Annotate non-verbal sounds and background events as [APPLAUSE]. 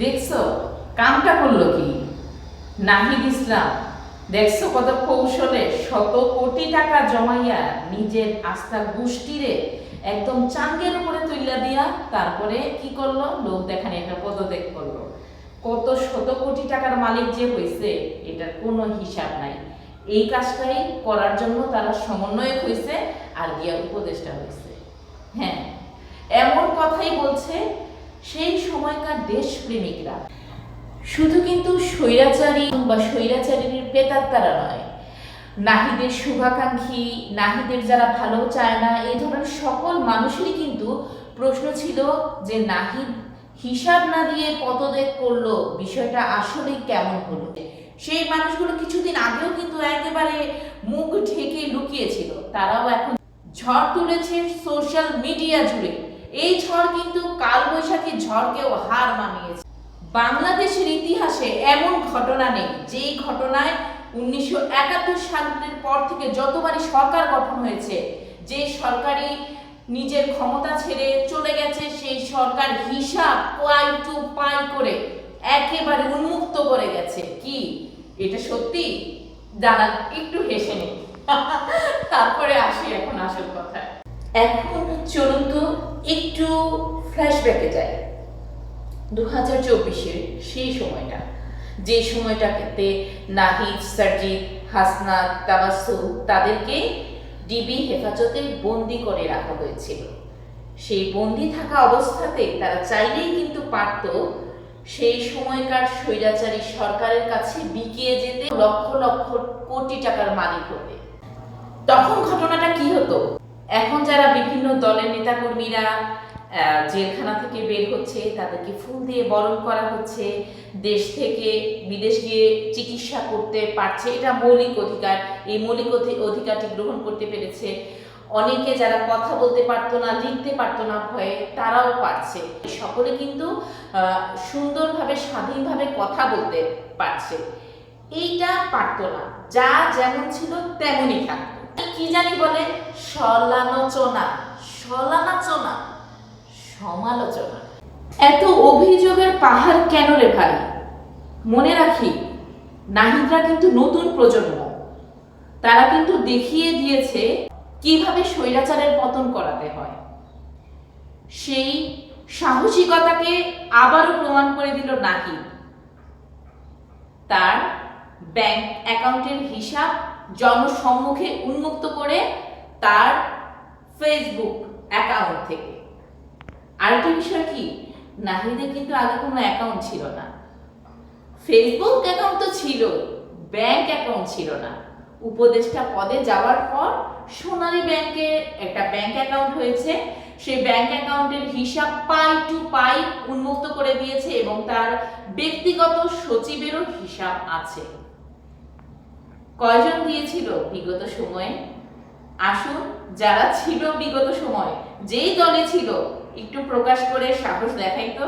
দেখছ? কামটা করল কি? নাহিদ ইসলাম, দেখছ কত কৌশলে শত কোটি টাকা জমাইয়া নিজের আস্থা গোষ্ঠীরে একদম চাঙ্গের উপরে তুইলা দিয়া তারপরে কি করল? লোক দেখানি একটা পদত্যাগ করল। কত শত কোটি টাকার মালিক যে হয়েছে এটার কোনো হিসাব নাই। এই কাজটাই করার জন্য তারা সমন্বয়ক হয়েছে আর গিয়া উপদেষ্টা হয়েছে হ্যাঁ এমন কথাই বলছে সেই সময়কার দেশপ্রেমিকরা। শুধু কিন্তু স্বৈরাচারী বা স্বৈরাচারীর প্রেতাত্মারা নয়, নাহিদের শুভাকাঙ্ক্ষী, নাহিদের যারা ভালো চায় না, এই ধরনের সকল মানুষেরই কিন্তু প্রশ্ন ছিল যে নাহিদ হিসাব না দিয়ে পদত্যাগ করল, বিষয়টা আসলেই কেমন হলো? সেই মানুষগুলো কিছুদিন আগেও কিন্তু একেবারে মুখ ঢেকে লুকিয়েছিল। তারাও এখন ঝড় তুলেছে সোশ্যাল মিডিয়া জুড়ে। এই ঝড় কিন্তু কালবৈশাখী ঝড়কেও হার মানিয়েছে। বাংলাদেশের ইতিহাসে এমন ঘটনা নেই, যেই ঘটনায় উনিশশো একাত্তর সালের পর থেকে যতবারই সরকার গঠন হয়েছে, যে সরকারি নিজের ক্ষমতা ছেড়ে চলে গেছে, সেই সরকার হিসাব পাই টু পাই করে একেবারে উন্মুক্ত করে গেছে। কি? এটা সত্যি? দাঁড়ান, একটু হেসে নিই [LAUGHS] তারপরে আসি এখন আসল কথায়। এখন চলুন তো একটু ফ্ল্যাশব্যাকে যাই। দু হাজার চব্বিশের সেই সময়টা, যে সময়টাতে নাহিদ সার্জিদ হাসনাত তাবাসু তাদেরকে ডিবি হেফাজতে বন্দি করে রাখা হয়েছিল। সেই বন্দি থাকা অবস্থাতে তারা চাইলেই কিন্তু পারত সেই সময়কার স্বৈরাচারী সরকারের কাছে বিকিয়ে যেতে লক্ষ লক্ষ কোটি টাকার মালিক হতে। তখন ঘটনাটা কি হতো? এখন যারা বিভিন্ন দলের নেতাকর্মীরা জেলখানা থেকে বের হচ্ছে, তাদেরকে ফুল দিয়ে বরণ করা হচ্ছে, দেশ থেকে বিদেশ গিয়ে চিকিৎসা করতে পারছে, এটা মৌলিক অধিকার। এই মৌলিক অধি- অধিকারটি গ্রহণ করতে পেরেছে। অনেকে যারা কথা বলতে পারতো না, লিখতে পারতো না ভয়ে, তারাও পারছে। সকলে কিন্তু সুন্দরভাবে, স্বাধীনভাবে কথা বলতে পারছে। এইটা পারতো না। যা যেমন ছিল, তেমনই থাকতো। কি জানি বলে? সলালোচনা। সলালোচনা। সমালোচনা। এত অভিযোগের পাহাড় কেন রে ভাই? মনে রাখি, নাহিদরা কিন্তু নতুন প্রজন্ম। তারা কিন্তু দেখিয়ে দিয়েছে কীভাবে স্বৈরাচারের পতন করাতে হয়। সেই সাহসিকতাকে আবারও প্রমাণ করে দিল নাহিদ। তার ব্যাংক অ্যাকাউন্টের হিসাব জনসম্মুখে উন্মুক্ত করে তার ফেসবুক অ্যাকাউন্ট থেকে। আরেকটা বিষয় কি? নাহিদের কিন্তু আগে কোনো অ্যাকাউন্ট ছিল না। ফেসবুক অ্যাকাউন্ট তো ছিল ব্যাংক অ্যাকাউন্ট ছিল না। উপদেষ্টা পদে যাওয়ার পর সোনালী ব্যাংকে একটা ব্যাংক অ্যাকাউন্ট হয়েছে। সেই ব্যাংক অ্যাকাউন্টের হিসাব পাই টু পাই উন্মুক্ত করে দিয়েছে এবং তার ব্যক্তিগত সচিবেরও হিসাব আছে। কয়জন দিয়েছিল বিগত সময়ে? আসুন, যারা ছিল বিগত সময়, যেই দলে ছিল, একটু প্রকাশ করে সাহস দেখাই তো।